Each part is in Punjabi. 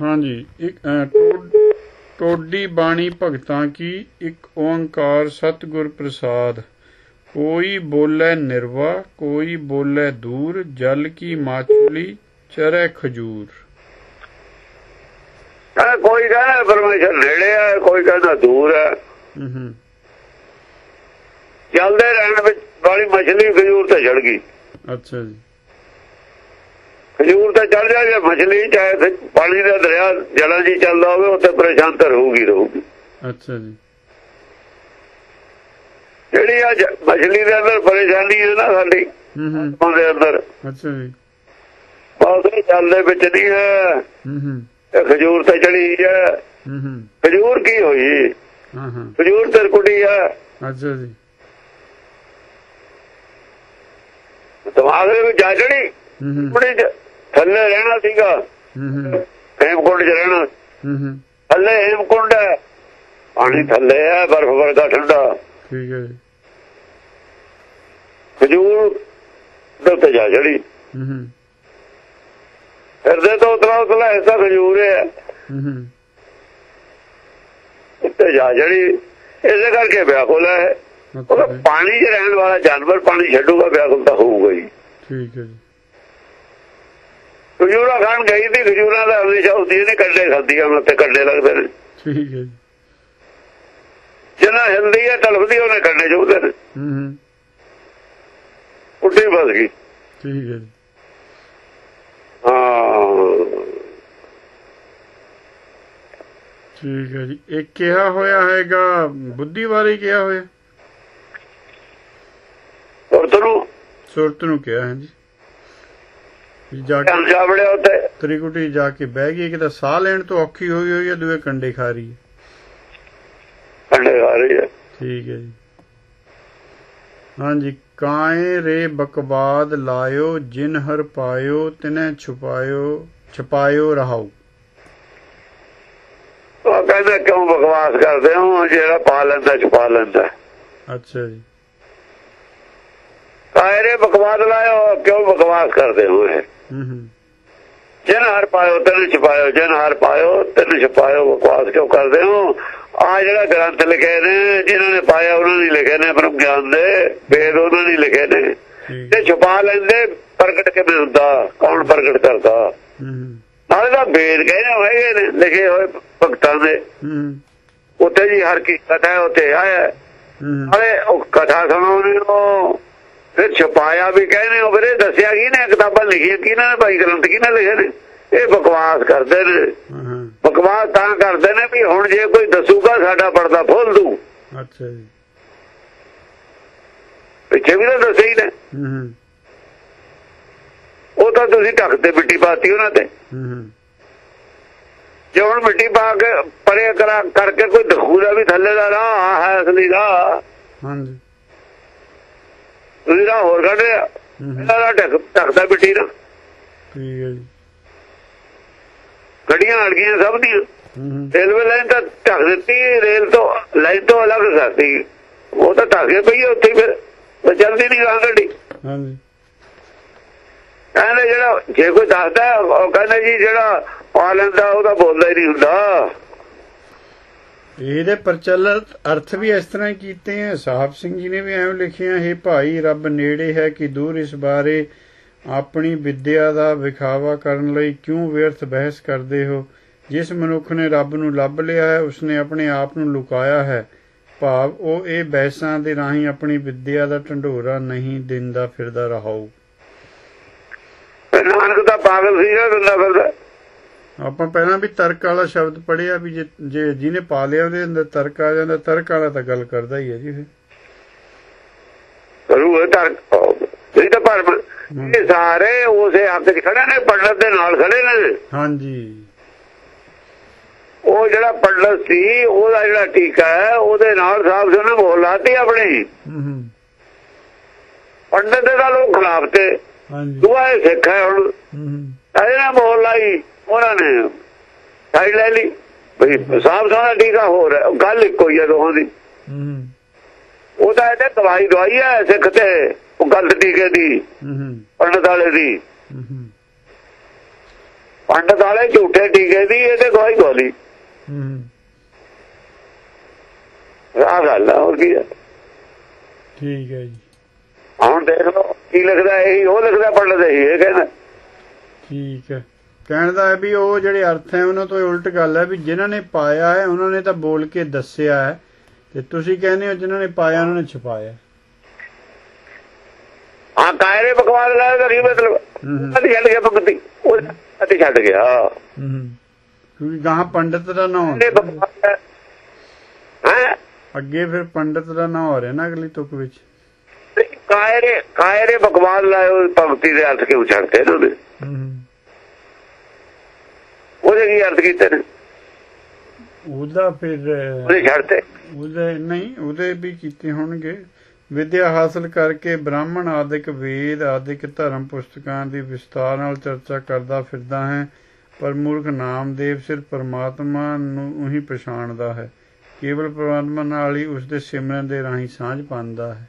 ਹਾਂਜੀ ਇੱਕ ਟੋਡੀ ਬਾਣੀ ਭਗਤਾਂ ਕੀ ਇੱਕ ਓੰਕਾਰ ਸਤਿਗੁਰ ਪ੍ਰਸਾਦ। ਕੋਈ ਬੋਲੇ ਨਿਰਵਾ ਕੋਈ ਬੋਲੇ ਦੂਰ ਜਲ ਕੀ ਮਾਛਲੀ ਚਰੈ ਖਜੂਰ। ਕੋਈ ਕਹਿੰਦਾ ਪਰਮੇਸ਼ਰ ਨੇੜੇ ਆ ਕੋਈ ਕਹਿੰਦਾ ਦੂਰ ਹੂੰ ਚੱਲਦੇ ਰਹਿਣ ਵਿੱਚ ਵਾਲੀ ਮਛਲੀ ਖਜੂਰ ਤੇ ਚੜ ਗਈ। ਅੱਛਾ ਜੀ। ਖਜੂਰ ਤੇ ਚੜ ਜਾਏ ਮਛਲੀ ਚਾਹੇ ਪਾਣੀ ਦਾ ਦਰਿਆ ਜਲਾਂ ਜੀ ਚੱਲਦਾ ਹੋਵੇ ਉੱਥੇ ਪਰੇਸ਼ਾਨ ਤਾਂ ਰਹੂਗੀ ਰਹੂਗੀ। ਅੱਛਾ ਜੀ। ਜਿਹੜੀ ਆ ਮਛਲੀ ਦੇ ਅੰਦਰ ਪਰੇਸ਼ਾਨੀ ਹੈ ਨਾ ਸਾਡੀ ਹੂੰ ਹੂੰ। ਉਹਦੇ ਅੰਦਰ। ਅੱਛਾ ਜੀ। ਉਹਦੇ ਚੱਲ ਦੇ ਵਿੱਚ ਨਹੀਂ ਹੈ। ਹੂੰ ਖਜੂਰ ਤੇ ਚੜੀ ਹੈ। ਹੂੰ ਹੂੰ। ਖਜੂਰ ਕੀ ਹੋਈ? ਹਾਂ ਹਾਂ। ਖਜੂਰ ਤੇ ਕੁੜੀ ਹੈ। ਅੱਛਾ ਜੀ। ਦਿਮਾਗ ਦੇ ਵਿੱਚ ਜਾ ਹੂੰ ਕੁੜੀ ਥੱਲੇ ਰਹਿਣਾ ਸੀਗਾ। ਹੂੰ ਹੂੰ। ਹੇਮਕੁੰਡ ਚ ਰਹਿਣਾ। ਹੂੰ ਹੂੰ। ਥੱਲੇ ਹੇਮਕੁੰਡ ਹੈ। ਪਾਣੀ ਥੱਲੇ ਹੈ ਬਰਫ਼ ਵਰਗਾ ਠੰਡਾ। ਠੀਕ ਹੈ ਜੀ। ਖਜੂਰ ਦੇ ਉੱਤੇ ਜਾ ਚੜੀ। ਹੂੰ ਹੂੰ। ਹਿਰਦੇ ਤੋਂ ਉਤਲਾ ਉਤਲਾ ਹਿੱਸਾ ਖਜੂਰ ਹੈ। ਹੂੰ ਹੂੰ। ਉੱਤੇ ਜਾ ਚੜੀ। ਇਸੇ ਕਰਕੇ ਵਿਆਕੁਲ ਹੈ। ਉਹ ਪਾਣੀ 'ਚ ਰਹਿਣ ਵਾਲਾ ਜਾਨਵਰ ਪਾਣੀ ਛੱਡੂਗਾ ਵਿਆਕੁਲ ਤਾਂ ਹੋਊਗਾ ਹੀ। ਠੀਕ ਹੈ ਜੀ। ਖਜੂਰਾ ਖਾਣ ਗਈ ਸੀ ਖਜੂਰਾਂ ਦਾ ਹਮੇਸ਼ਾ ਹੁੰਦੀ ਨੇ ਕੰਡੇ ਖਾਂਦੀਆਂ ਉਹਨਾਂ ਤੇ ਕੰਡੇ ਲੱਗਦੇ ਨੇ। ਠੀਕ ਹੈ ਜਿੰਨਾ ਹਿਲਦੀ ਹੈ ਤਲਫਦੀ ਉਹਨੇ ਕੰਡੇ ਚੁੱਕਦੇ ਨੇ ਹੂੰ। ਹੂੰ ਉੱਡੀ ਫਸ ਗਈ। ਠੀਕ ਹੈ ਠੀਕ ਹੈ ਜੀ। ਇਹ ਕਿਹਾ ਹੋਇਆ ਹੈਗਾ ਬੁੱਧੀ ਬਾਰੇ ਕਿਹਾ ਹੋਇਆ? ਔਰ ਤੈਨੂੰ ਸੁਰਤ ਨੂੰ ਕਿਹਾ ਹੈ ਜੀ। ਜਾ ਉੱਤੇ ਤ੍ਰਿਕੁਟੀ ਜਾ ਕੇ ਬਹਿ ਗਈ ਕਿ ਤਾਂ ਸਾਹ ਲੈਣ ਤੋਂ ਔਖੀ ਹੋਈ ਹੋਈ ਹੈ ਦੂਏ ਕੰਡੇ ਖਾ ਰਹੀ ਹੈ। ਕੰਡੇ ਖਾ ਰਹੀ ਹੈ। ਠੀਕ ਹੈ ਜੀ। ਹਾਂਜੀ ਕਾਏ ਰੇ ਬਕਵਾਦ ਲਾਇਓ ਜਿਨ ਹਰ ਪਾਇਓ ਤਿਨੈ ਛੁਪਾਇਓ ਛਪਾਇਓ ਰਹਾਉ ਉਹ ਕਹਿੰਦਾ ਕਿਉਂ ਬਕਵਾਸ ਕਰਦੇ ਹੋ? ਜਿਹੜਾ ਪਾ ਲੈਂਦਾ ਛੁਪਾ ਲੈਂਦਾ। ਅੱਛਾ ਜੀ। ਕਾਇਰੇ ਬਕਵਾਸ ਲਾਇਓ ਕਿਉਂ ਬਕਵਾਸ ਕਰਦੇ ਹੋ ਇਹ? ਜਿਨ ਹਰ ਪਾਇਓ ਤੈਨੂੰ ਛੁਪਾਇਓ ਜਿਨ ਹਰ ਪਾਇਓ ਤੈਨੂੰ ਛੁਪਾਇਓ ਬਕਵਾਸ ਕਿਉਂ ਕਰਦੇ ਹੋ? ਆ ਜਿਹੜਾ ਗ੍ਰੰਥ ਲਿਖੇ ਨੇ ਜਿਨ੍ਹਾਂ ਨੇ ਪਾਇਆ ਉਹਨਾਂ ਨੇ ਲਿਖੇ ਨੇ ਬ੍ਰਹਮ ਗਿਆਨ ਦੇ ਵੇਦ ਉਹਨਾਂ ਨੇ ਲਿਖੇ ਨੇ। ਤੇ ਛੁਪਾ ਲੈਂਦੇ ਪ੍ਰਗਟ ਕਿਵੇਂ ਹੁੰਦਾ? ਕੌਣ ਪ੍ਰਗਟ ਕਰਦਾ? ਨਾਲੇ ਤਾਂ ਵੇਦ ਕਹਿੰਦੇ ਹੋਏ ਨੇ ਲਿਖੇ ਹੋਏ ਭਗਤਾਂ ਦੇ। ਉੱਥੇ ਜੀ ਹਰ ਕੀ ਕਥਾ ਉੱਥੇ ਆਇਆ ਨਾਲੇ ਉਹ ਕਥਾ ਸੁਣਾਉਂਦੇ ਹੋ ਫਿਰ ਛਪਾਇਆ ਵੀ ਕਹਿੰਦੇ ਹੋ ਫਿਰ ਇਹ ਦੱਸਿਆ ਕੀ ਨੇ ਕਿਤਾਬਾਂ ਲਿਖੀਆਂ ਕਿਹਨਾਂ ਨੇ ਭਾਈ ਗ੍ਰੰਥ ਕਿਹਨਾਂ ਲਿਖੇ ਨੇ? ਇਹ ਬਕਵਾਸ ਕਰਦੇ ਨੇ। ਬਕਵਾਸ ਤਾਂ ਕਰਦੇ ਨੇ ਵੀ ਹੁਣ ਜੇ ਕੋਈ ਦੱਸੂਗਾ ਸਾਡਾ ਪਰਦਾ ਖੋਲ ਦੂ। ਅੱਛਾ ਜੀ। ਪਿੱਛੇ ਵੀ ਤਾਂ ਦੱਸੇ ਹੀ ਨੇ। ਉਹ ਤਾਂ ਤੁਸੀਂ ਢੱਕ ਤੇ ਮਿੱਟੀ ਪਾਤੀ ਉਹਨਾਂ ਤੇ। ਜੇ ਹੁਣ ਮਿੱਟੀ ਪਾ ਕੇ ਪਰੇ ਕਰਾ ਕਰਕੇ ਕੋਈ ਦਿਖੂਦਾ ਵੀ ਥੱਲੇ ਦਾ ਰਾਹ ਹੈ ਅਸਲੀ ਰਾਹ। ਹਾਂਜੀ। ਤੁਸੀਂ ਰਾਹ ਹੋਰ ਕੱਢ ਰਿਹਾ ਹੂੰ ਹੂੰ। ਇਹਦਾ ਰਾਹ ਢੱਕ ਢੱਕਦਾ ਮਿੱਟੀ ਨਾਲ ਠੀਕ ਹੈ ਜੀ। ਗੱਡੀਆਂ ਅੜ ਗਈਆਂ ਸਭ ਦੀਆਂ ਰੇਲਵੇ ਲਾਈਨ ਤਾਂ ਢੱਕ ਦਿੱਤੀ ਰੇਲ ਤੋਂ ਲਾਈਨ ਤੋਂ ਅਲੱਗ ਕਰਤੀ। ਉਹ ਤਾਂ ਢੱਕ ਕੇ ਪਈ ਉੱਥੇ ਫਿਰ। ਉਹ ਚੱਲਦੀ ਨਹੀਂ ਗਾਂ ਗੱਡੀ। ਹਾਂਜੀ। ਕਹਿੰਦੇ ਜਿਹੜਾ ਜੇ ਕੋਈ ਦੱਸਦਾ ਉਹ ਕਹਿੰਦੇ ਜੀ ਜਿਹੜਾ ਪਾ ਲੈਂਦਾ ਉਹਦਾ ਬੋਲਦਾ ਹੀ ਨਹੀਂ ਹੁੰਦਾ। ਇਹਦੇ ਪ੍ਰਚਲਿਤ ਅਰਥ ਵੀ ਇਸ ਤਰ੍ਹਾਂ ਕੀਤੇ ਆ। ਸਾਹਿਬ ਸਿੰਘ ਜੀ ਨੇ ਵੀ ਐਵੇਂ ਲਿਖਿਆ ਹੈ ਭਾਈ, ਰੱਬ ਨੇੜੇ ਹੈ ਕਿ ਦੂਰ, ਇਸ ਬਾਰੇ ਆਪਣੀ ਵਿਦਿਆ ਦਾ ਵਿਖਾਵਾ ਕਰਨ ਲਈ ਕਿਉਂ ਵਿਅਰਥ ਬਹਿਸ ਕਰਦੇ ਹੋ? ਜਿਸ ਮਨੁੱਖ ਨੇ ਰੱਬ ਨੂੰ ਲੱਭ ਲਿਆ ਹੈ, ਉਸਨੇ ਆਪਣੇ ਆਪ ਨੂੰ ਲੁਕਾਇਆ ਹੈ। ਭਾਵ ਉਹ ਇਹ ਬਹਿਸਾਂ ਦੇ ਰਾਹੀਂ ਆਪਣੀ ਵਿਦਿਆ ਦਾ ਢੰਡੋਰਾ ਨਹੀਂ ਦਿੰਦਾ ਫਿਰਦਾ ਰਹਾਉ ਨਾਨਕ ਤਾਂ ਪਾਗਲ ਸੀ ਨਾ ਫਿਰਦਾ। ਆਪਾਂ ਪਹਿਲਾਂ ਵੀ ਤਰਕ ਵਾਲਾ ਸ਼ਬਦ ਪੜਿਆ ਵੀ ਜੇ ਜਿਹਨੇ ਪਾ ਲਿਆ ਉਹਦੇ ਅੰਦਰ ਤਰਕ ਆ ਜਾਂਦਾ ਤਰਕ ਵਾਲਾ ਤਾਂ ਗੱਲ ਕਰਦਾ ਹੀ ਹੈ ਜੀ ਫਿਰ ਕਰੂ ਤਾਂ ਇਹ ਤਾਂ ਪਰ ਇਹ ਸਾਰੇ ਉਸੇ ਹੱਥ 'ਚ ਖੜੇ ਨੇ ਪੰਡਤ ਦੇ ਨਾਲ ਖੜੇ ਨੇ। ਹਾਂਜੀ। ਉਹ ਜਿਹੜਾ ਪੰਡਤ ਸੀ ਉਹਦਾ ਜਿਹੜਾ ਟੀਕਾ ਹੈ ਉਹਦੇ ਨਾਲ ਸਾਹਿਬ ਜੀ ਨੇ ਬੋਲ ਲਾਤੀ ਆਪਣੀ। ਪੰਡਤ ਦੇ ਨਾਲ ਉਹ ਖਿਲਾਫ ਤੇ। ਹਾਂਜੀ। ਦੁਆ ਸਿੱਖ ਹੈ ਹੁਣ। ਹੂੰ ਹੂੰ। ਇਹਦੇ ਉਹਨਾਂ ਨੇ ਸਾਈਡ ਲੈ ਲਈ। ਬਈ ਸਾਹਿਬ ਦਾ ਟੀਕਾ ਹੋ ਰਿਹਾ ਗੱਲ ਇੱਕੋ ਹੀ ਹੈ ਦੋਹਾਂ ਦੀ। ਹੂੰ। ਉਹ ਤਾਂ ਇਹਨੇ ਦਵਾਈ ਦਵਾਈ ਹੈ ਸਿੱਖ ਤੇ ਉਹ ਗਲਤ ਟੀਕੇ ਦੀ ਹੂੰ ਹੂੰ। ਪੰਡਤ ਵਾਲੇ ਦੀ। ਹੂੰ ਪੰਡਤ ਵਾਲੇ ਝੂਠੇ ਟੀਕੇ ਦੀ ਇਹਦੇ ਗਵਾਹੀ ਗੋਲੀ ਹੂੰ ਆਹ ਗੱਲ ਹੋਰ ਕੀ ਆ। ਠੀਕ ਹੈ ਜੀ। ਹੁਣ ਦੇਖ ਲਓ ਕੀ ਲਿਖਦਾ ਇਹੀ ਉਹ ਲਿਖਦਾ ਪੰਡਤ ਇਹ ਕਹਿੰਦਾ। ਠੀਕ ਹੈ। ਕਹਿਣ ਦਾ ਹੈ ਵੀ ਉਹ ਜਿਹੜੇ ਅਰਥ ਹੈ ਉਹਨਾਂ ਤੋਂ ਉਲਟ ਗੱਲ ਹੈ ਵੀ ਜਿਨ੍ਹਾਂ ਨੇ ਪਾਇਆ ਹੈ ਉਹਨਾਂ ਨੇ ਤਾਂ ਬੋਲ ਕੇ ਦੱਸਿਆ ਹੈ ਤੇ ਤੁਸੀਂ ਕਹਿੰਦੇ ਹੋ ਜਿਨ੍ਹਾਂ ਨੇ ਪਾਇਆ ਉਹਨਾਂ ਨੇ ਛੁਪਾਇਆ। ਹਾਂ ਕਾਇਰੇ ਬਕਵਾਸ ਲਾਇਆ ਤਾਂ ਨਹੀਂ ਮਤਲਬ। ਅਤੇ ਛੱਡ ਗਿਆ ਭਗਤੀ। ਉਹ ਅਤੇ ਛੱਡ ਗਿਆ ਹੂੰ। ਕਿਉਂਕਿ ਗਾਂ ਪੰਡਤ ਦਾ ਨਾਂ ਬਕਵਾਸ ਹੈ। ਅੱਗੇ ਫਿਰ ਪੰਡਤ ਦਾ ਨਾਂ ਹੋ ਰਿਹਾ ਨਾ ਅਗਲੀ ਤੁਕ ਵਿੱਚ। ਕਾਇਰੇ ਕਾਇਰੇ ਬਕਵਾਸ ਲਾਏ ਉਹ ਭਗਤੀ ਦੇ ਅਰਥ ਕਿਉਂ ਛੱਡਦੇ ਨੇ ਹੂੰ। ਉਹਦੇ ਕੀ ਅਰਥ ਕੀਤੇ ਨੇ? ਉਹਦਾ ਫਿਰ ਉਹਦੇ ਛੱਡਤੇ ਉਹਦੇ ਨਹੀਂ ਉਹਦੇ ਵੀ ਕੀਤੇ ਹੋਣਗੇ। ਵਿਦਿਆ ਹਾਸਲ ਕਰਕੇ ਬ੍ਰਾਹਮਣ ਆਦਿਕ ਵੇਦ ਆਦਿਕ ਧਰਮ ਪੁਸਤਕਾਂ ਦੀ ਵਿਸਤਾਰ ਨਾਲ ਚਰਚਾ ਕਰਦਾ ਫਿਰਦਾ ਹੈ ਪਰ ਮੂਰਖ ਨਾਮਦੇਵ ਸਿਰ ਪਰਮਾਤਮਾ ਨੂੰ ਹੀ ਪਛਾਣਦਾ ਹੈ। ਕੇਵਲ ਪਰਮਾਤਮਾ ਨਾਲ ਹੀ ਉਸ ਦੇ ਸਿਮਰਨ ਦੇ ਰਾਹੀਂ ਸਾਂਝ ਪਾਉਂਦਾ ਹੈ।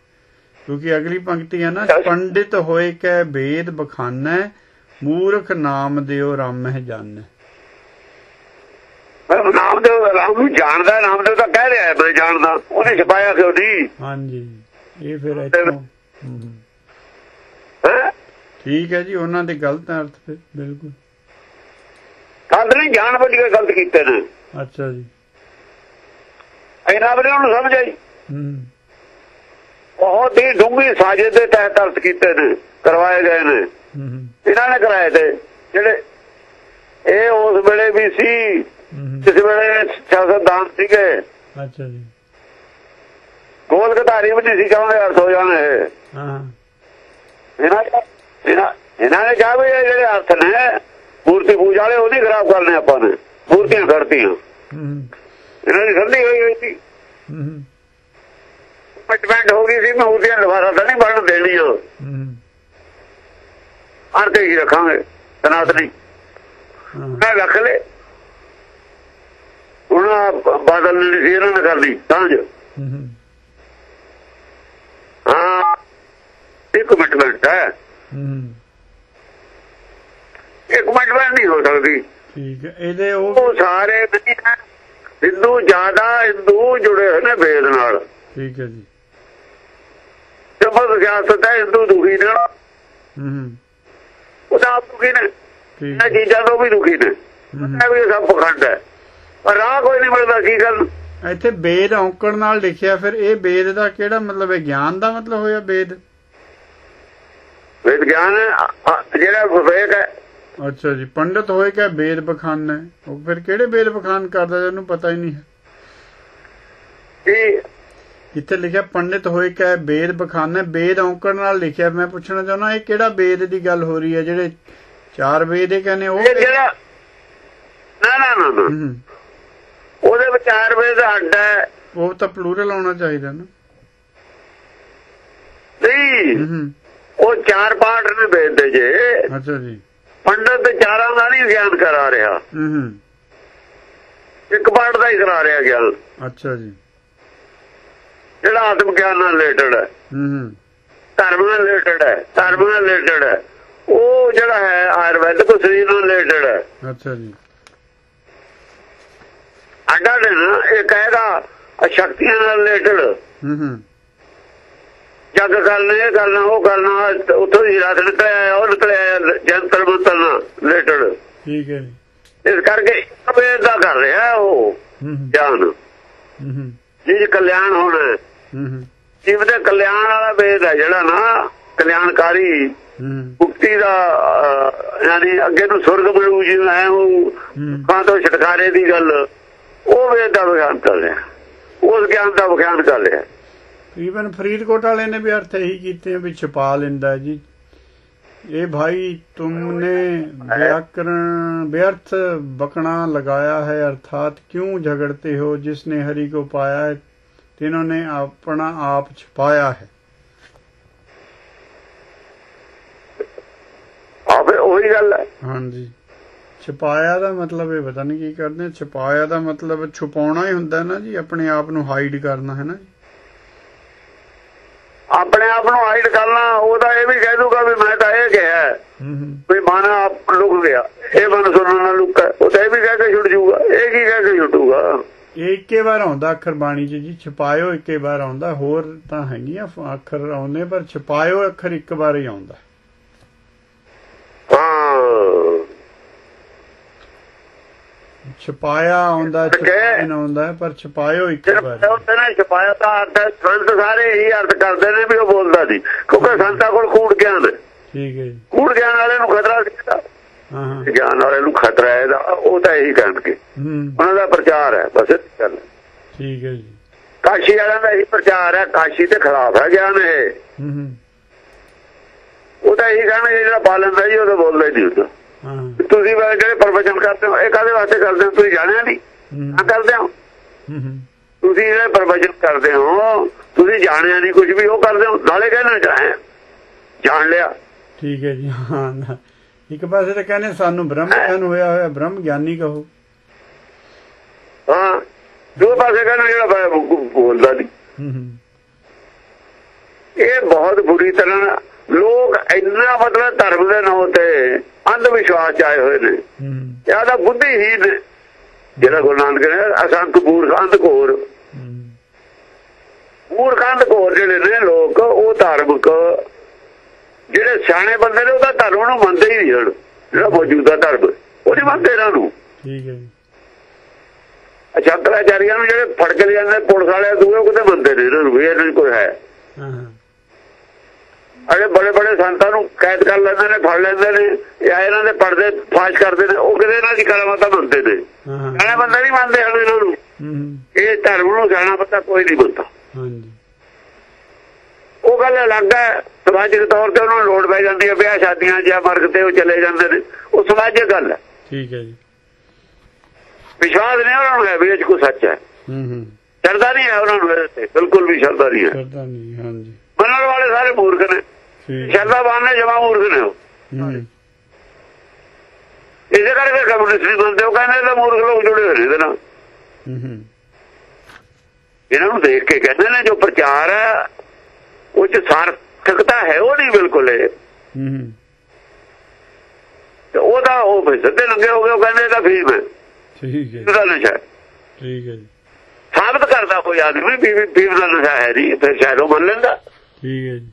ਕਿਉਂਕਿ ਅਗਲੀ ਪੰਕਤੀ ਹੈ ਨਾ ਪੰਡਿਤ ਹੋਏ ਕੈ ਵੇਦ ਬਖਾਨੈ ਮੂਰਖ ਨਾਮ ਦਿਓ ਰਾਮਹਿ ਜਾਣੈ। ਨਾਮਦੇਵ ਰਾਮ ਨੂੰ ਜਾਣਦਾ ਨਾਮਦੇਵ ਤਾਂ ਕਹਿ ਰਿਹਾ ਮੈਂ ਜਾਣਦਾ। ਉਹਨੇ ਛਪਾਇਆ ਕਿਉਂ ਨਹੀਂ? ਹਾਂਜੀ। ਇਹ ਫਿਰ ਇੱਥੋਂ ਹਮ। ਹੈ ਠੀਕ ਹੈ ਜੀ ਉਹਨਾਂ ਦੇ ਗਲਤ ਅਰਥ ਫਿਰ ਬਿਲਕੁਲ। ਕੱਲ ਨਹੀਂ ਜਾਣ ਬੁੱਝ ਕੇ ਗਲਤ ਕੀਤੇ ਨੇ। ਅੱਛਾ ਜੀ। ਇਹਨਾਂ ਵੀ ਉਹਨੂੰ ਸਮਝ ਆਈ ਹੂੰ। ਬਹੁਤ ਹੀ ਡੂੰਘੀ ਸਾਜ਼ਿਸ਼ ਦੇ ਤਹਿਤ ਅਰਥ ਕੀਤੇ ਨੇ ਕਰਵਾਏ ਗਏ ਨੇ। ਇਹਨਾਂ ਨੇ ਕਰਾਏ ਤੇ। ਜਿਹੜੇ ਇਹ ਉਸ ਵੇਲੇ ਵੀ ਸੀ ਜਿਸ ਵੇਲੇ ਸਿਆਸਤਦਾਨ ਸੀਗੇ। ਅੱਛਾ ਜੀ। ਗੋਲ ਘਟਾਰੀ ਵੀ ਨਹੀਂ ਸੀ ਚਾਹੁੰਦੇ ਅਰਥ ਹੋ ਜਾਣ ਇਹ। ਹਾਂ। ਇਹਨਾਂ ਇਹਨਾਂ ਇਹਨਾਂ ਨੇ ਕਿਹਾ ਵੀ ਜਿਹੜੇ ਅਰਥ ਨੇ ਮੂਰਤੀ ਪੂਜਾ ਵਾਲੇ ਉਹ ਨਹੀਂ ਖਰਾਬ ਕਰਨੇ ਆਪਾਂ ਨੇ। ਮੂਰਤੀਆਂ ਕਰਤੀਆਂ ਹੂੰ। ਇਹਨਾਂ ਦੀ ਸੰਧੀ ਹੋਈ ਹੋਈ ਸੀ। ਹੂੰ। ਕਮਿਟਮੈਂਟ ਹੋ ਗਈ ਸੀ ਮੂਰਤੀਆਂ ਦੁਬਾਰਾ ਤਾਂ ਨਹੀਂ ਬਣਨ ਦੇਣੀਆਂ ਹੂੰ। ਅਰਥ ਹੀ ਰੱਖਾਂਗੇ ਸਨਾਤਨੀ ਹਾਂ। ਮੈਂ ਰੱਖ ਲੈ ਆਹ ਬਾਦਲ ਨੇ ਸੀ ਇਹਨਾਂ ਨੇ ਕਰ ਲਈ ਸਾਂਝ ਹੂੰ ਇਹ ਕਮਿਟਮੈਂਟ ਹੈ। ਇਹ ਕਮਿਟਮੈਂਟ ਨਹੀਂ ਹੋ ਸਕਦੀ। ਠੀਕ ਹੈ ਇਹਦੇ ਉਹ ਸਾਰੇ। ਹਿੰਦੂ ਜ਼ਿਆਦਾ ਹਿੰਦੂ ਜੁੜੇ ਹੋਏ ਨੇ ਵੇਦ ਨਾਲ। ਠੀਕ ਹੈ ਜੀ। ਜਬਰ ਸਿਆਸਤ ਹੈ ਹਿੰਦੂ ਦੁਖੀ ਨੇ। ਹੂੰ ਉਹ ਤਾਂ ਆਪ ਦੁਖੀ ਨੇ। ਇਹਨਾਂ ਚੀਜ਼ਾਂ ਤੋਂ ਵੀ ਦੁਖੀ ਨੇ। ਇਹ ਵੀ ਸਭ ਪਖੰਡ ਹੈ। ਰਾਹ ਕੋਈ ਨਹੀਂ ਮਿਲਦਾ ਕੀ ਗੱਲ? ਇੱਥੇ ਵੇਦ ਔਂਕੜ ਨਾਲ ਲਿਖਿਆ ਫਿਰ ਇਹ ਵੇਦ ਦਾ ਕਿਹੜਾ ਮਤਲਬ ਹੈ? ਗਿਆਨ ਦਾ ਮਤਲਬ ਹੋਇਆ ਵੇਦ ਵੇਦ ਗਿਆਨ ਜਿਹੜਾ ਵਿਵੇਕ ਹੈ। ਅੱਛਾ ਜੀ ਪੰਡਤ ਹੋਏ ਕਿ ਵੇਦ ਬਖਾਨ ਹੈ ਉਹ ਫਿਰ ਕਿਹੜੇ ਵੇਦ ਬਖਾਨ ਕਰਦਾ ਜਿਹਨੂੰ ਪਤਾ ਹੀ ਨਹੀਂ ਹੈ? ਇੱਥੇ ਲਿਖਿਆ ਪੰਡਿਤ ਹੋਏ ਕਿ ਵੇਦ ਬਖਾਨਾ ਵੇਦ ਔਂਕੜ ਨਾਲ ਲਿਖਿਆ ਮੈਂ ਪੁੱਛਣਾ ਚਾਹੁੰਦਾ ਇਹ ਕਿਹੜਾ ਵੇਦ ਦੀ ਗੱਲ ਹੋ ਰਹੀ ਹੈ? ਜਿਹੜੇ ਚਾਰ ਵੇਦ ਇਹ ਕਹਿੰਦੇ ਉਹ ਜਿਹੜਾ ਨਾ ਨਾ ਨਾ ਨਾ ਹੂੰ ਉਹਦੇ ਵਿਚਾਰ ਵੇਦ ਅੱਡ ਹੈ। ਉਹ ਤਾਂ ਪਲੂਰਲ ਆਉਣਾ ਚਾਹੀਦਾ ਨਾ। ਨਹੀਂ ਹੂੰ ਉਹ ਚਾਰ ਪਾਠ ਨੇ ਵੇਦ ਦੇ ਜੇ। ਅੱਛਾ ਜੀ। ਪੰਡਤ ਚਾਰਾਂ ਦਾ ਨਹੀਂ ਗਿਆਨ ਕਰਾ ਰਿਹਾ। ਹੂੰ ਇੱਕ ਪਾਠ ਦਾ ਹੀ ਕਰਾ ਰਿਹਾ ਗਿਆਨ। ਅੱਛਾ ਜੀ। ਜਿਹੜਾ ਆਤਮ ਗਿਆਨ ਨਾਲ ਰਿਲੇਟਡ ਹੈ। ਹੂੰ ਧਰਮ ਨਾਲ ਰਿਲੇਟਡ ਹੈ ਧਰਮ ਨਾਲ ਰਿਲੇਟਡ ਹੈ। ਉਹ ਜਿਹੜਾ ਹੈ ਆਯੁਰਵੈਦਿਕ ਸਰੀਰ ਨਾਲ ਰਿਲੇਟਡ ਹੈ। ਅੱਛਾ ਜੀ। ਅੱਡਾ ਨੇ ਇਹ ਕਹੇਗਾ ਸ਼ਕਤੀਆਂ ਨਾਲ ਰਿਲੇਟਡ। ਹੂੰ ਹੂੰ। ਜੱਗ ਕਰਨਾ ਇਹ ਕਰਨਾ ਉਹ ਕਰਨਾ ਉੱਥੋਂ ਹੀ ਰਾਤ ਨਿਕਲਿਆ ਉਹ ਨਿਕਲਿਆ ਆਇਆ, ਜੰਤਰ ਮੰਤਰ ਨਾਲ ਰਿਲੇਟਡ। ਠੀਕ ਹੈ ਇਸ ਕਰਕੇ ਵੇਦ ਦਾ ਕਰ ਰਿਹਾ ਉਹ ਹੂੰ, ਜੀ ਕਲਿਆਣ ਹੋਣਾ। ਜੀਵ ਦੇ ਕਲਿਆਣ ਵਾਲਾ ਵੇਦ ਹੈ ਜਿਹੜਾ ਨਾ ਕਲਿਆਣਕਾਰੀ ਮੁਕਤੀ ਦਾ ਯਾਨੀ ਅੱਗੇ ਨੂੰ ਸੁਰਗ ਮਿਲੂ ਜਿਵੇਂ ਉਹ ਹੂੰ। ਖਾਂ ਤੋਂ ਛਟਕਾਰੇ ਦੀ ਗੱਲ। ਉਹ ਵੇਦ ਦਾ ਵਿਗਿਆਨ ਕਰ ਲਿਆ। ਉਸ ਗਿਆਨ ਦਾ ਵਿਗਿਆਨ ਕਰ ਲਿਆ। ਈਵਨ ਫਰੀਦਕੋਟ ਵਾਲੇ ਨੇ ਵੀ ਅਰਥ ਇਹੀ ਕੀਤੇ ਵੀ ਛਪਾ ਲੈਂਦਾ ਜੀ। ਇਹ ਭਾਈ ਤੁਮਨੇ ਵਿਆਕਰਣ ਵਿਅਰਥ ਬਕਣਾ ਲਗਾਇਆ ਹੈ ਅਰਥਾਤ ਕਿਉਂ ਝਗੜਤੇ ਹੋ ਜਿਸਨੇ ਹਰੀ ਕੋ ਪਾਇਆ ਹੈ ਤਿਨੋਂ ਨੇ ਆਪਣਾ ਆਪ ਛਪਾਇਆ ਹੈ। ਆਪੇ ਉਹੀ ਗੱਲ ਹੈ। ਹਾਂਜੀ। ਛੁਪਾਇਆ ਦਾ ਮਤਲਬ ਇਹ ਪਤਾ ਨਹੀਂ ਕੀ ਕਰਦੇ। ਛੁਪਾਇਆ ਦਾ ਮਤਲਬ ਛੁਪਾਉਣਾ ਹੀ ਹੁੰਦਾ ਨਾ ਜੀ ਆਪਣੇ ਆਪ ਨੂੰ ਹਾਈਡ ਕਰਨਾ ਹੈ ਨਾ ਆਪਣੇ ਆਪ ਨੂੰ ਹਾਈਡ ਕਰਨਾ ਉਹਦਾ ਇਹ ਵੀ ਕਹਿ ਦੂਗਾ ਵੀ ਮੈਂ ਤਾਂ ਇਹ ਕਿਹਾ ਵੀ ਮਨ ਆਪ ਲੁਕ ਗਿਆ ਇਹ ਮਨ ਸੁਣਨ ਨਾਲ ਲੁਕਾ ਉਹ ਤਾਂ ਇਹ ਵੀ ਕਹਿ ਕੇ ਛੁੱਟ ਜਾਊਗਾ ਇਹ ਕੀ ਕਹਿ ਕੇ ਛੁੱਟੂਗਾ ਇੱਕੇ ਵਾਰ ਆਉਂਦਾ ਅੱਖਰ ਬਾਣੀ 'ਚ ਜੀ ਛਪਾਇਓ ਇੱਕੇ ਵਾਰ ਆਉਂਦਾ ਹੋਰ ਤਾਂ ਹੈਗੀਆਂ ਅੱਖਰ ਆਉਂਦੇ ਪਰ ਛਪਾਇਓ ਅੱਖਰ ਇੱਕ ਵਾਰ ਹੀ ਆਉਂਦਾ ਹਾਂ ਛਪਾਇਆ ਆਉਂਦਾ ਛਪਾਇਆ ਆਉਂਦਾ ਪਰ ਛਪਾਇਓ ਇੱਕ ਵਾਰ। ਜਿਹੜਾ ਉੱਤੇ ਨੇ ਛਪਾਇਆ ਤਾਂ ਅਰਥ ਸੰਤ ਸਾਰੇ ਇਹੀ ਅਰਥ ਕਰਦੇ ਨੇ ਵੀ ਉਹ ਬੋਲਦਾ ਨਹੀਂ ਕਿਉਂਕਿ ਸੰਤਾਂ ਕੋਲ ਕੂੜ ਗਿਆਨ ਹੈ। ਠੀਕ ਹੈ ਜੀ। ਕੂੜ ਗਿਆਨ ਵਾਲੇ ਨੂੰ ਖਤਰਾ ਸੀ ਇਹਦਾ। ਹਾਂ ਗਿਆਨ ਵਾਲੇ ਨੂੰ ਖਤਰਾ ਹੈ ਉਹ ਤਾਂ ਇਹੀ ਹੂੰ। ਉਹਨਾਂ ਦਾ ਪ੍ਰਚਾਰ ਹੈ ਬਸ ਹੈ। ਠੀਕ ਹੈ ਜੀ। ਕਾਸ਼ੀ ਵਾਲਿਆਂ ਦਾ ਇਹੀ ਪ੍ਰਚਾਰ ਹੈ ਕਾਸ਼ੀ ਦੇ ਖਿਲਾਫ ਹੈ ਗਿਆਨ ਇਹ। ਹੂੰ ਹੂੰ। ਉਹ ਤਾਂ ਇਹੀ ਕਹਿਣਗੇ ਜਿਹੜਾ ਪਾ ਲੈਂਦਾ ਜੀ ਉਹ ਤਾਂ ਬੋਲਦਾ ਹੀ ਨਹੀਂ ਹੁੰਦਾ ਤੁਸੀਂ ਵਾ ਜਿਹੜੇ ਪ੍ਰਵਚਨ ਕਰਦੇ ਹੋ ਇਹ ਕਾਦੇ ਵਾਸਤੇ ਕਰਦੇ ਹੋ? ਤੁਸੀਂ ਜਾਣਿਆ ਨਹੀਂ? ਆ ਕਰਦੇ ਹੋ? ਤੁਸੀਂ ਜਿਹੜੇ ਪ੍ਰਵਚਨ ਕਰਦੇ ਹੋ ਤੁਸੀਂ ਜਾਣਿਆ ਨਹੀਂ ਕੁਝ ਵੀ ਉਹ ਕਰਦੇ ਹੋ? ਨਾਲੇ ਕਹਿਣਾ ਚਾਹੇ ਜਾਣ ਲਿਆ। ਠੀਕ ਹੈ ਜੀ ਹਾਂ। ਇੱਕ ਪਾਸੇ ਤਾਂ ਕਹਿੰਦੇ ਸਾਨੂੰ ਬ੍ਰਹਮ ਗਿਆਨ ਹੋਇਆ ਹੋਇਆ ਬ੍ਰਹਮ ਗਿਆਨੀ ਕਹੋ। ਹਾਂ। ਦੋ ਪਾਸੇ ਕਹਿਣਾ ਜਿਹੜਾ ਬੋਲਦਾ ਨਹੀਂ। ਇਹ ਬਹੁਤ ਬੁਰੀ ਤਰ੍ਹਾਂ ਲੋਕ ਇੰਨਾ ਮਤਲਬ ਧਰਮ ਦੇ ਨਾਂ ਤੇ ਅੰਧ ਵਿਸ਼ਵਾਸ ਚ ਆਏ ਹੋਏ ਨੇ। ਹੂੰ। ਇਹ ਤਾਂ ਬੁੱਧੀਹੀਨ ਨੇ। ਜਿਹੜਾ ਗੁਰੂ ਨਾਨਕ ਨੇ ਅਸੰਤ ਮੂਰਖਾਂਤ ਘੋਰ। ਹੂੰ ਮੂਰਖਾਂਤ ਘੋਰ ਜਿਹੜੇ ਨੇ ਲੋਕ ਉਹ ਧਾਰਮਿਕ ਜਿਹੜੇ ਸਿਆਣੇ ਬੰਦੇ ਨੇ ਉਹਦਾ ਧਰਮ ਨੂੰ ਮੰਨਦੇ ਹੀ ਨਹੀਂ ਜਿਹੜਾ ਮੌਜੂਦਾ ਧਰਮ ਉਹ ਨਹੀਂ ਮੰਨਦੇ ਇਹਨਾਂ ਨੂੰ। ਠੀਕ ਹੈ ਜੀ। ਅਸ਼ੰਕਰਾਚਾਰੀਆਂ ਨੂੰ ਜਿਹੜੇ ਫੜ ਕੇ ਲਿਆਂਦੇ ਪੁਲਿਸ ਵਾਲੇ ਦੂਏ ਕਿਤੇ ਮੰਨਦੇ ਨੇ ਇਹਨਾਂ ਨੂੰ ਵੀ ਇਹਨਾਂ ਨੂੰ ਕੋਈ ਹੈ ਹਾਂ। ਹਾਂ। ਅਰੇ ਬੜੇ ਬੜੇ ਸੰਤਾਂ ਨੂੰ ਕੈਦ ਕਰ ਲੈਂਦੇ ਨੇ ਫੜ ਲੈਂਦੇ ਨੇ ਜਾਂ ਇਹਨਾਂ ਦੇ ਪਰਦੇ ਫਾਸ਼ ਕਰਦੇ ਨੇ ਉਹ ਕਿਤੇ ਇਹਨਾਂ ਦੀ ਕਰਾਮਾਤਾਂ ਮੰਨਦੇ ਨੇ। ਸਿਆਣੇ ਬੰਦੇ ਨਹੀਂ ਮੰਨਦੇ ਹਨ ਇਹਨਾਂ ਨੂੰ। ਇਹ ਧਰਮ ਨੂੰ ਜਾਣਾ ਪਤਾ ਕੋਈ ਨਹੀਂ ਹਾਂਜੀ। ਉਹ ਗੱਲ ਅਲੱਗ ਹੈ। ਸਮਾਜਿਕ ਤੌਰ ਤੇ ਉਹਨਾਂ ਨੂੰ ਲੋੜ ਪੈ ਜਾਂਦੀ ਹੈ ਵਿਆਹ ਸ਼ਾਦੀਆਂ ਜਾਂ ਮਰਗ ਤੇ ਉਹ ਚਲੇ ਜਾਂਦੇ ਨੇ। ਉਹ ਸਮਾਜਿਕ ਗੱਲ ਹੈ। ਠੀਕ ਹੈ ਜੀ। ਵਿਸ਼ਵਾਸ ਨਹੀਂ ਉਹਨਾਂ ਨੂੰ ਹੈ ਵੀ ਇਹ ਕੋਈ ਸੱਚ ਹੈ। ਹੂੰ ਹੂੰ। ਸ਼ਰਧਾ ਨਹੀਂ ਹੈ ਉਹਨਾਂ ਨੂੰ ਬਿਲਕੁਲ ਵੀ ਸ਼ਰਧਾ ਨਹੀਂ ਹੈ। ਕਰਦਾ ਨਹੀਂ ਹਾਂਜੀ। ਮੰਨਣ ਵਾਲੇ ਸਾਰੇ ਮੂਰਖ ਨੇ। ਸ਼ਰਧਾਵਾਨ ਨੇ ਜਮਾ ਮੂਰਖ ਨੇ ਉਹ ਇਸੇ ਕਰਕੇ ਕਮਿਊਨਿਸਟ ਨਹੀਂ ਮੰਨਦੇ ਉਹ ਕਹਿੰਦੇ ਤਾਂ ਮੂਰਖ ਲੋਕ ਜੁੜੇ ਹੋਏ ਨੇ ਇਹਦੇ ਨਾਲ। ਇਹਨਾਂ ਨੂੰ ਦੇਖ ਕੇ ਕਹਿੰਦੇ ਨੇ ਜੋ ਪ੍ਰਚਾਰ ਹੈ ਉਹ ਚ ਸਾਰਥਕਤਾ ਹੈ ਉਹ ਨਹੀਂ ਬਿਲਕੁਲ ਇਹ। ਤੇ ਉਹਦਾ ਉਹ ਫਿਰ ਸਿੱਧੇ ਲੰਗੇ ਹੋ ਗਏ ਉਹ ਕਹਿੰਦੇ ਇਹਦਾ ਫੀਮ ਹੈ। ਠੀਕ ਹੈ ਇਹਦਾ ਨਸ਼ਾ ਹੈ। ਠੀਕ ਹੈ ਜੀ। ਸਾਬਤ ਕਰਦਾ ਕੋਈ ਆਦਮੀ ਵੀ ਵੀ ਫੀਮ ਦਾ ਨਸ਼ਾ ਹੈ ਨਹੀਂ ਫਿਰ ਸ਼ਾਇਦ ਉਹ ਮੰਨ ਲੈਂਦਾ। ਠੀਕ ਹੈ ਜੀ।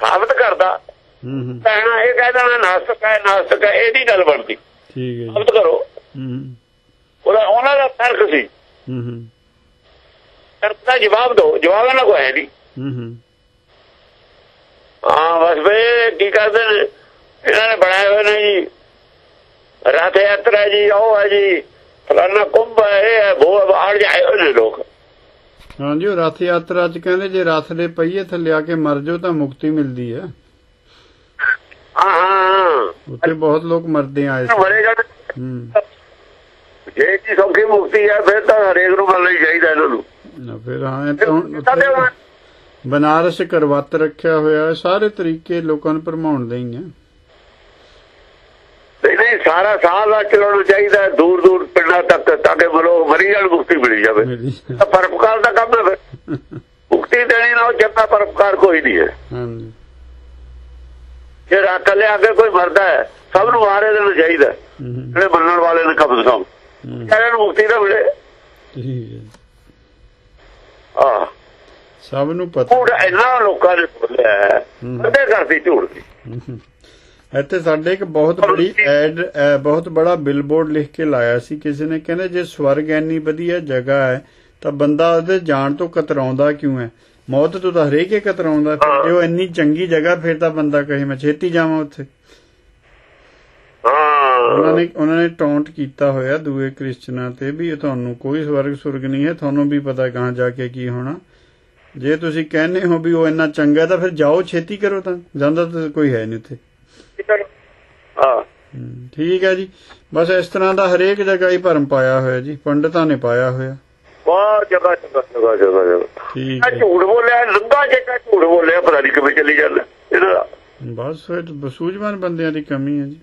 ਸਾਬਤ ਕਰਦਾ। ਹੂੰ ਹੂੰ। ਕਹਿਣਾ ਇਹ ਕਹਿ ਦੇਣਾ ਨਾਸਤਕ ਹੈ ਨਾਸਤਕ ਹੈ ਇਹਦੀ ਗੱਲ ਬਣਦੀ। ਠੀਕ ਹੈ ਸਾਬਤ ਕਰੋ। ਹੂੰ ਹੂੰ। ਉਹਦਾ ਉਹਨਾਂ ਦਾ ਤਰਕ ਸੀ। ਹੂੰ ਹੂੰ। ਦਾ ਜਵਾਬ ਦਿਓ। ਜਵਾਬ ਇਹਨਾਂ ਕੋਲ ਹੈ ਨਹੀਂ। ਹੂੰ ਹੂੰ। ਹਾਂ ਬਸ ਵੇ ਕੀ ਕਰਦੇ ਨੇ? ਇਹਨਾਂ ਨੇ ਬਣਾਏ ਹੋਏ ਨੇ ਜੀ। ਰਥ ਯਾਤਰਾ ਜੀ ਉਹ ਹੈ ਜੀ। ਫਲਾਨਾ ਕੁੰਭ ਹੈ ਇਹ ਹੈ ਉਹ ਆੜ ਜਾਏ ਹੋਏ ਲੋਕ। ਹਾਂਜੀ ਉਹ ਰਥ ਯਾਤਰਾ ਚ ਕਹਿੰਦੇ ਜੇ ਰਥ ਦੇ ਪਹੀਏ ਥੱਲੇ ਆ ਕੇ ਮਰ ਜਾਓ ਤਾਂ ਮੁਕਤੀ ਮਿਲਦੀ ਹੈ। ਉੱਥੇ ਬਹੁਤ ਲੋਕ ਮਰਦੇ ਆਏ ਜੇ ਕੀ ਸੌਖੀ ਮੁਕਤੀ ਹੈ ਫਿਰ ਤਾਂ ਹਰੇਕ ਨੂੰ ਮੰਨਣਾ ਹੀ ਚਾਹੀਦਾ ਇਹਨਾਂ ਨੂੰ। ਨਾ ਫਿਰ ਹਾਂ ਤਾਂ ਬਨਾਰਸ ਕਰਵੱਤ ਰੱਖਿਆ ਹੋਇਆ ਸਾਰੇ ਤਰੀਕੇ ਲੋਕਾਂ ਨੂੰ ਭਰਮਾਉਣ ਦੇ ਹੀ ਆ ਨਹੀਂ ਸਾਰਾ ਸਾਹ ਦਾ ਚਲਾਉਣਾ ਚਾਹੀਦਾ ਦੂਰ ਦੂਰ ਪਿੰਡਾਂ ਤੱਕ ਤਾਂ ਕਿ ਲੋਕ ਮਰੀ ਜਾਣ ਮੁਕਤੀ ਮਿਲ ਜਾਵੇ। ਤਾਂ ਪਰਪਕਾਰ ਦਾ ਕੰਮ ਹੈ ਫਿਰ? ਮੁਕਤੀ ਦੇਣੀ ਨਾ ਉਹ ਚੰਗਾ ਪਰਪਕਾਰ ਕੋਈ ਨਹੀਂ ਹੈ। ਜੇ ਰੱਖ ਲਿਆ ਕੇ ਕੋਈ ਮਰਦਾ ਹੈ ਸਭ ਨੂੰ ਮਾਰੇ ਦੇਣਾ ਚਾਹੀਦਾ ਜਿਹੜੇ ਮੰਨਣ ਵਾਲੇ ਨੇ ਕਮ ਹੂੰ। ਸਾਰਿਆਂ ਨੂੰ ਮੁਕਤੀ ਤਾਂ ਮਿਲੇ। ਠੀਕ ਹੈ। ਸਭ ਨੂੰ ਪਤਾ। ਝੂਠ ਇੰਨਾ ਲੋਕਾਂ ਨੇ ਬੋਲਿਆ। ਅੱਧੇ ਕਰਦੀ ਝੂਠ ਦੀ। ਇੱਥੇ ਸਾਡੇ ਇੱਕ ਬਹੁਤ ਬੜੀ ਐਡ ਬਹੁਤ ਬੜਾ ਬਿਲਬੋਰਡ ਲਿਖ ਕੇ ਲਾਇਆ ਸੀ। ਕਿਸੇ ਨੇ ਕਹਿੰਦੇ ਜੇ ਸਵਰਗ ਐਨੀ ਵਧੀਆ ਜਗ੍ਹਾ ਹੈ ਤਾਂ ਬੰਦਾ ਉਹਦੇ ਜਾਣ ਤੋਂ ਕਤਰਾਉਂਦਾ ਕਿਉਂ ਹੈ? ਮੌਤ ਤੋਂ ਤਾਂ ਹਰੇਕ ਹੀ ਕਤਰਾਉਂਦਾ। ਜੇ ਉਹ ਇੰਨੀ ਚੰਗੀ ਜਗ੍ਹਾ ਫਿਰ ਤਾਂ ਬੰਦਾ ਕਹੇ ਮੈਂ ਛੇਤੀ ਜਾਵਾਂ ਉੱਥੇ। ਉਹਨਾਂ ਨੇ ਉਹਨਾਂ ਨੇ ਟੌਂਟ ਕੀਤਾ ਹੋਇਆ ਦੂਏ ਕ੍ਰਿਸਚਨਾਂ ਤੇ ਵੀ ਤੁਹਾਨੂੰ ਕੋਈ ਸਵਰਗ ਸੁਰਗ ਨਹੀਂ ਹੈ ਤੁਹਾਨੂੰ ਵੀ ਪਤਾ ਕਹਾਂ ਜਾ ਕੇ ਕੀ ਹੋਣਾ। ਜੇ ਤੁਸੀਂ ਕਹਿੰਦੇ ਹੋ ਵੀ ਉਹ ਇੰਨਾ ਚੰਗਾ ਤਾਂ ਫਿਰ ਜਾਓ ਛੇਤੀ ਕਰੋ ਤਾਂ। ਜਾਂਦਾ ਤਾਂ ਕੋਈ ਹੈ ਨਹੀਂ ਉੱਥੇ। ਹਾਂ। ਠੀਕ ਹੈ ਜੀ। ਬਸ ਇਸ ਤਰ੍ਹਾਂ ਦਾ ਹਰੇਕ ਜਗ੍ਹਾ ਹੀ ਭਰਮ ਪਾਇਆ ਹੋਇਆ ਜੀ। ਪੰਡਤਾਂ ਨੇ ਪਾਇਆ ਹੋਇਆ। ਬਹੁਤ ਜਗ੍ਹਾ ਜਗ੍ਹਾ ਜਗ੍ਹਾ ਠੀਕ ਹੈ। ਝੂਠ ਬੋਲਿਆ ਲੰਗਾ ਜੇਕਾ ਝੂਠ ਬੋਲਿਆ ਪਤਾ ਨਹੀਂ ਕਿਵੇਂ ਚੱਲੀ ਜਾਂਦਾ ਇਹਦਾ ਬਸ ਫਿਰ ਸੂਝਵਾਨ ਬੰਦਿਆਂ ਦੀ ਕਮੀ ਹੈ ਜੀ।